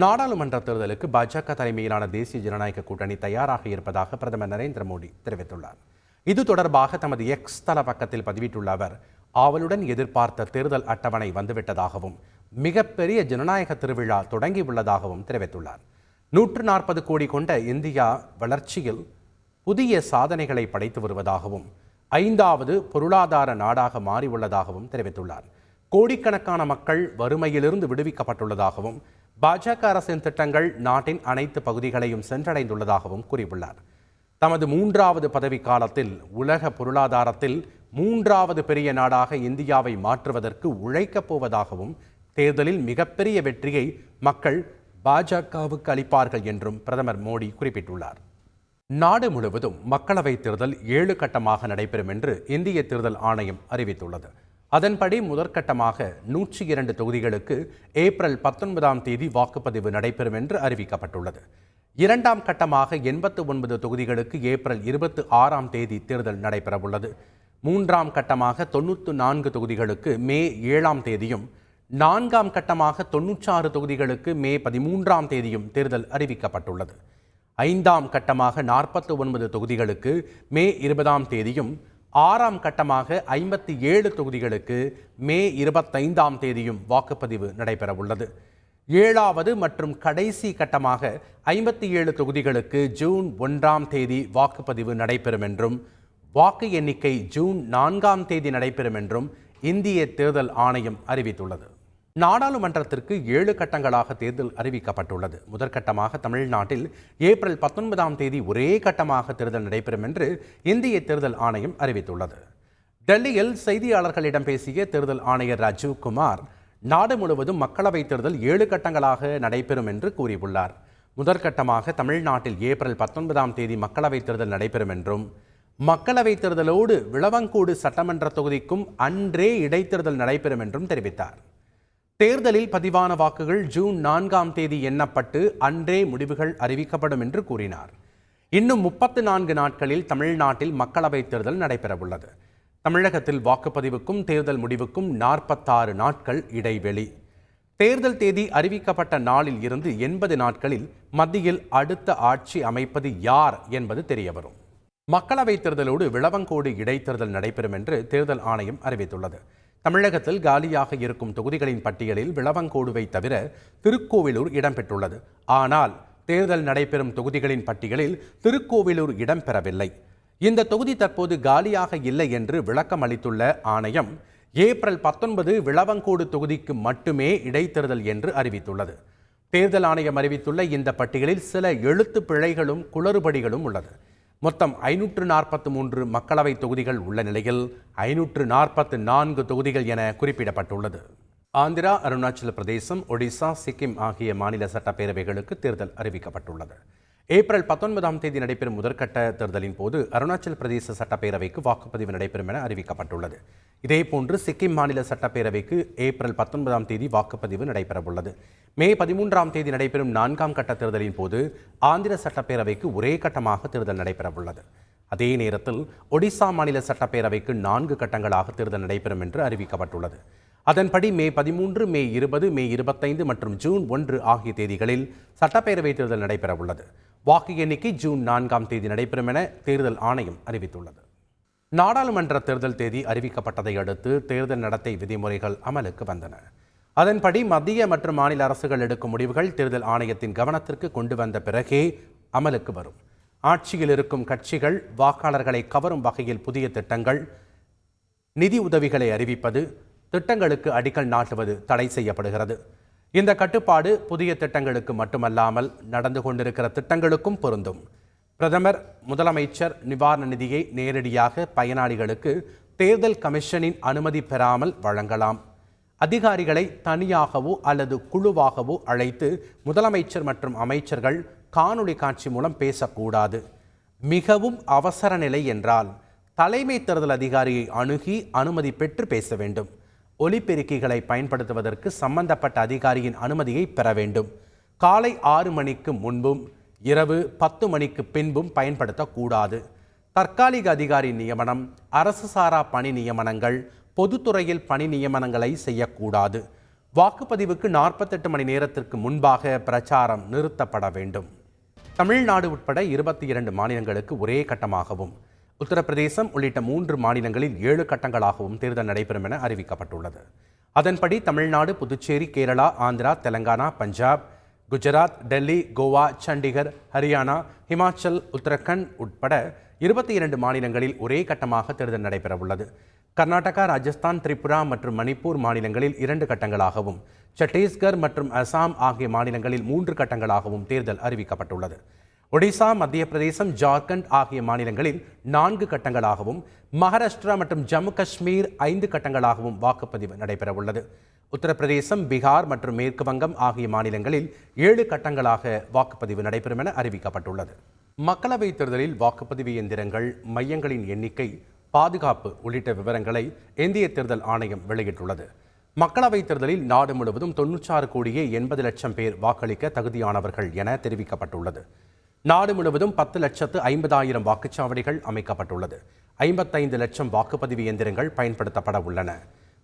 நாடாளுமன்ற தேர்தலுக்கு பாஜக தலைமையிலான தேசிய ஜனநாயக கூட்டணி தயாராக இருப்பதாக பிரதமர் நரேந்திர மோடி தெரிவித்துள்ளார். இது தொடர்பாக தமது எக்ஸ் தள பக்கத்தில் பதிவிட்டுள்ள அவர் ஆவலுடன் எதிர்பார்த்த தேர்தல் அட்டவணை வந்துவிட்டதாகவும் மிகப்பெரிய ஜனநாயக திருவிழா தொடங்கியுள்ளதாகவும் தெரிவித்துள்ளார். நூற்று நாற்பது கோடி கொண்ட இந்தியா வளர்ச்சியில் புதிய சாதனைகளை படைத்து வருவதாகவும் ஐந்தாவது பொருளாதார நாடாக மாறியுள்ளதாகவும் தெரிவித்துள்ளார். கோடிக்கணக்கான மக்கள் வறுமையிலிருந்து விடுவிக்கப்பட்டுள்ளதாகவும் பாஜக அரசின் திட்டங்கள் நாட்டின் அனைத்து பகுதிகளையும் சென்றடைந்துள்ளதாகவும் கூறியுள்ளார். தமது மூன்றாவது பதவி காலத்தில் உலக பொருளாதாரத்தில் மூன்றாவது பெரிய நாடாக இந்தியாவை மாற்றுவதற்கு உழைக்கப் போவதாகவும் தேர்தலில் மிகப்பெரிய வெற்றியை மக்கள் பாஜகவுக்கு அளிப்பார்கள் என்றும் பிரதமர் மோடி குறிப்பிட்டுள்ளார். நாடு முழுவதும் மக்களவைத் தேர்தல் ஏழு கட்டமாக நடைபெறும் என்று இந்திய தேர்தல் ஆணையம் அறிவித்துள்ளது. அதன்படி முதற்கட்டமாக நூற்றி இரண்டு தொகுதிகளுக்கு ஏப்ரல் பத்தொன்பதாம் தேதி வாக்குப்பதிவு நடைபெறும் என்று அறிவிக்கப்பட்டுள்ளது. இரண்டாம் கட்டமாக எண்பத்து ஒன்பது தொகுதிகளுக்கு ஏப்ரல் இருபத்தி ஆறாம் தேதி தேர்தல் நடைபெறவுள்ளது. மூன்றாம் கட்டமாக தொண்ணூற்று நான்கு தொகுதிகளுக்கு மே ஏழாம் தேதியும் நான்காம் கட்டமாக தொன்னூற்றாறு தொகுதிகளுக்கு மே பதிமூன்றாம் தேதியும் தேர்தல் அறிவிக்கப்பட்டுள்ளது. ஐந்தாம் கட்டமாக நாற்பத்து ஒன்பது தொகுதிகளுக்கு மே இருபதாம் தேதியும் ஆறாம் கட்டமாக ஐம்பத்தி ஏழு தொகுதிகளுக்கு மே இருபத்தைந்தாம் தேதியும் வாக்குப்பதிவு நடைபெறவுள்ளது. ஏழாவது மற்றும் கடைசி கட்டமாக ஐம்பத்தி ஏழு தொகுதிகளுக்கு ஜூன் ஒன்றாம் தேதி வாக்குப்பதிவு நடைபெறும் என்றும் வாக்கு எண்ணிக்கை ஜூன் நான்காம் தேதி நடைபெறும் என்றும் இந்திய தேர்தல் ஆணையம் அறிவித்துள்ளது. நாடாளுமன்றத்திற்கு ஏழு கட்டங்களாக தேர்தல் அறிவிக்கப்பட்டுள்ளது. முதற்கட்டமாக தமிழ்நாட்டில் ஏப்ரல் பத்தொன்பதாம் தேதி ஒரே கட்டமாக தேர்தல் நடைபெறும் என்று இந்திய தேர்தல் ஆணையம் அறிவித்துள்ளது. டெல்லியில் செய்தியாளர்களிடம் பேசிய தேர்தல் ஆணையர் ராஜீவ் குமார் நாடு முழுவதும் மக்களவைத் தேர்தல் ஏழு கட்டங்களாக நடைபெறும் என்று கூறியுள்ளார். முதற்கட்டமாக தமிழ்நாட்டில் ஏப்ரல் பத்தொன்பதாம் தேதி மக்களவைத் தேர்தல் நடைபெறும் என்றும் மக்களவைத் தேர்தலோடு விளவங்கூடு சட்டமன்ற தொகுதிக்கும் அன்றே இடைத்தேர்தல் நடைபெறும் என்றும் தெரிவித்தார். தேர்தலில் பதிவான வாக்குகள் ஜூன் நான்காம் தேதி எண்ணப்பட்டு அன்றே முடிவுகள் அறிவிக்கப்படும் என்று கூறினார். இன்னும் முப்பத்து நான்கு நாட்களில் தமிழ்நாட்டில் மக்களவைத் தேர்தல் நடைபெறவுள்ளது. தமிழகத்தில் வாக்குப்பதிவுக்கும் தேர்தல் முடிவுக்கும் நாற்பத்தாறு நாட்கள் இடைவெளி. தேர்தல் தேதி அறிவிக்கப்பட்ட நாளில் இருந்து எண்பது நாட்களில் மத்தியில் அடுத்த ஆட்சி அமைப்பது யார் என்பது தெரியவரும். மக்களவைத் தேர்தலோடு விளவங்கோடு இடைத்தேர்தல் நடைபெறும் என்று தேர்தல் ஆணையம் அறிவித்துள்ளது. தமிழகத்தில் காலியாக இருக்கும் தொகுதிகளின் பட்டியலில் விளவங்கோடுவை தவிர திருக்கோவிலூர் இடம்பெற்றுள்ளது. ஆனால் தேர்தல் நடைபெறும் தொகுதிகளின் பட்டியலில் திருக்கோவிலூர் இடம்பெறவில்லை. இந்த தொகுதி தற்போது காலியாக இல்லை என்று விளக்கம் அளித்துள்ள ஆணையம் ஏப்ரல் பத்தொன்பது விளவங்கோடு தொகுதிக்கு மட்டுமே இடைத்தேர்தல் என்று அறிவித்துள்ளது. தேர்தல் ஆணையம் அறிவித்துள்ள இந்த பட்டியலில் சில எழுத்து பிழைகளும் குளறுபடிகளும் உள்ளது. மொத்தம் ஐநூற்று நாற்பத்து மூன்று மக்களவை தொகுதிகள் உள்ள நிலையில் ஐநூற்று நாற்பத்து நான்கு தொகுதிகள் என குறிப்பிடப்பட்டுள்ளது. ஆந்திரா அருணாச்சல பிரதேசம் ஒடிசா சிக்கிம் ஆகிய மாநில சட்டப்பேரவைகளுக்கு தேர்தல் அறிவிக்கப்பட்டுள்ளது. ஏப்ரல் பத்தொன்பதாம் தேதி நடைபெறும் முதற்கட்ட தேர்தலின் போது அருணாச்சல பிரதேச சட்டப்பேரவைக்கு வாக்குப்பதிவு நடைபெறும் என அறிவிக்கப்பட்டுள்ளது. இதேபோன்று சிக்கிம் மாநில சட்டப்பேரவைக்கு ஏப்ரல் பத்தொன்பதாம் தேதி வாக்குப்பதிவு நடைபெறவுள்ளது. மே பதிமூன்றாம் தேதி நடைபெறும் நான்காம் கட்ட தேர்தலின் போது ஆந்திர சட்டப்பேரவைக்கு ஒரே கட்டமாக தேர்தல் நடைபெறவுள்ளது. அதே நேரத்தில் ஒடிசா மாநில சட்டப்பேரவைக்கு நான்கு கட்டங்களாக தேர்தல் நடைபெறும் என்று அறிவிக்கப்பட்டுள்ளது. அதன்படி மே பதிமூன்று மே இருபது மே இருபத்தைந்து மற்றும் ஜூன் ஒன்று ஆகிய தேதிகளில் சட்டப்பேரவை தேர்தல் நடைபெறவுள்ளது. வாக்கு எண்ணிக்கை ஜூன் நான்காம் தேதி நடைபெறும் என தேர்தல் ஆணையம் அறிவித்துள்ளது. நாடாளுமன்ற தேர்தல் தேதி அறிவிக்கப்பட்டதை அடுத்து தேர்தல் நடத்தை விதிமுறைகள் அமலுக்கு வந்தன. அதன்படி மத்திய மற்றும் மாநில அரசுகள் எடுக்கும் முடிவுகள் தேர்தல் ஆணையத்தின் கவனத்திற்கு கொண்டு வந்த பிறகே அமலுக்கு வரும். ஆட்சியில் இருக்கும் கட்சிகள் வாக்காளர்களை கவரும் வகையில் புதிய திட்டங்கள் நிதி உதவிகளை அறிவிப்பது திட்டங்களுக்கு அடிக்கல் நாட்டுவது தடை செய்யப்படுகிறது. இந்த கட்டுப்பாடு புதிய திட்டங்களுக்கு மட்டுமல்லாமல் நடந்து கொண்டிருக்கிற திட்டங்களுக்கும் பொருந்தும். பிரதமர் முதலமைச்சர் நிவாரண நிதியை நேரடியாக பயனாளிகளுக்கு தேர்தல் கமிஷனின் அனுமதி பெறாமல் வழங்கலாம். அதிகாரிகளை தனியாகவோ அல்லது குழுவாகவோ அழைத்து முதலமைச்சர் மற்றும் அமைச்சர்கள் காணொளி காட்சி மூலம் பேசக்கூடாது. மிகவும் அவசர நிலை என்றால் தலைமை தேர்தல் அதிகாரியை அணுகி அனுமதி பெற்று பேச வேண்டும். ஒலிபெருக்கிகளை பயன்படுத்துவதற்கு சம்பந்தப்பட்ட அதிகாரியின் அனுமதியை பெற வேண்டும். காலை ஆறு மணிக்கு முன்பும் இரவு பத்து மணிக்கு பின்பும் பயன்படுத்தக்கூடாது. தற்காலிக அதிகாரி நியமனம் அரசு சாரா பணி நியமனங்கள் பொதுத்துறையில் பணி நியமனங்களை செய்யக்கூடாது. வாக்குப்பதிவுக்கு நாற்பத்தெட்டு மணி நேரத்திற்கு முன்பாக பிரச்சாரம் நிறுத்தப்பட வேண்டும். தமிழ்நாடு உட்பட இருபத்தி இரண்டு மாநிலங்களுக்கு ஒரே கட்டமாகவும் உத்தரப்பிரதேசம் உள்ளிட்ட மூன்று மாநிலங்களில் ஏழு கட்டங்களாகவும் தேர்தல் நடைபெறும் என அறிவிக்கப்பட்டுள்ளது. அதன்படி தமிழ்நாடு புதுச்சேரி கேரளா ஆந்திரா தெலங்கானா பஞ்சாப் குஜராத் டெல்லி கோவா சண்டிகர் ஹரியானா ஹிமாச்சல் உத்தரகண்ட் உட்பட இருபத்தி இரண்டு மாநிலங்களில் ஒரே கட்டமாக தேர்தல் நடைபெறவுள்ளது. கர்நாடகா ராஜஸ்தான் திரிபுரா மற்றும் மணிப்பூர் மாநிலங்களில் இரண்டு கட்டங்களாகவும் சத்தீஸ்கர் மற்றும் அசாம் ஆகிய மாநிலங்களில் மூன்று கட்டங்களாகவும் தேர்தல் அறிவிக்கப்பட்டுள்ளது. ஒடிசா மத்திய பிரதேசம் ஜார்க்கண்ட் ஆகிய மாநிலங்களில் நான்கு கட்டங்களாகவும் மகாராஷ்டிரா மற்றும் ஜம்மு காஷ்மீர் ஐந்து கட்டங்களாகவும் வாக்குப்பதிவு நடைபெறவுள்ளது. உத்தரப்பிரதேசம் பீகார் மற்றும் மேற்கு வங்கம் ஆகிய மாநிலங்களில் ஏழு கட்டங்களாக வாக்குப்பதிவு நடைபெறும் என அறிவிக்கப்பட்டுள்ளது. மக்களவைத் தேர்தலில் வாக்குப்பதிவு எந்திரங்கள் மையங்களின் எண்ணிக்கை பாதுகாப்பு உள்ளிட்ட விவரங்களை இந்திய தேர்தல் ஆணையம் வெளியிட்டுள்ளது. மக்களவைத் தேர்தலில் நாடு முழுவதும் தொன்னூற்றாறு கோடியே எண்பது லட்சம் பேர் வாக்களிக்க தகுதியானவர்கள் என தெரிவிக்கப்பட்டுள்ளது. நாடு முழுவதும் பத்து லட்சத்து ஐம்பதாயிரம் வாக்குச்சாவடிகள் அமைக்கப்பட்டுள்ளது. ஐம்பத்தைந்து லட்சம் வாக்குப்பதிவு இயந்திரங்கள் பயன்படுத்தப்பட உள்ளன.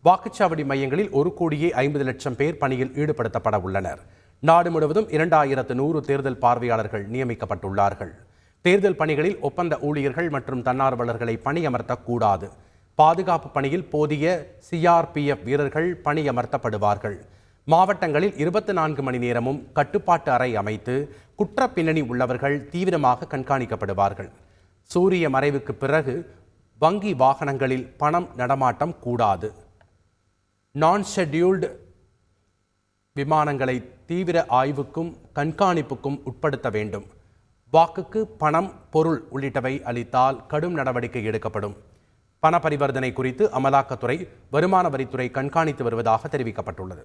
வாக்குச்சாவடி மையங்களில் ஒரு கோடியே ஐம்பது லட்சம் பேர் பணியில் ஈடுபடுத்தப்பட உள்ளனர். நாடு முழுவதும் இரண்டாயிரத்து நூறு தேர்தல் பார்வையாளர்கள் நியமிக்கப்பட்டுள்ளார்கள். தேர்தல் பணிகளில் ஒப்பந்த ஊழியர்கள் மற்றும் தன்னார்வலர்களை பணியமர்த்தக்கூடாது. பாதுகாப்பு பணியில் போதிய சிஆர்பிஎஃப் வீரர்கள் பணியமர்த்தப்படுவார்கள். மாவட்டங்களில் இருபத்தி நான்கு மணி நேரமும் கட்டுப்பாட்டு அறை அமைத்து குற்ற பின்னணி உள்ளவர்கள் தீவிரமாக கண்காணிக்கப்படுவார்கள். சூரிய மறைவுக்கு பிறகு வங்கி வாகனங்களில் பணம் நடமாட்டம் கூடாது. நான் ஷெட்யூல்டு விமானங்களை தீவிர ஆய்வுக்கும் கண்காணிப்புக்கும் உட்படுத்த வேண்டும். வாக்குக்கு பணம் பொருள் உள்ளிட்டவை அளித்தால் கடும் நடவடிக்கை எடுக்கப்படும். பண பரிவர்த்தனை குறித்து அமலாக்கத்துறை வருமான வரித்துறை கண்காணித்து வருவதாக தெரிவிக்கப்பட்டுள்ளது.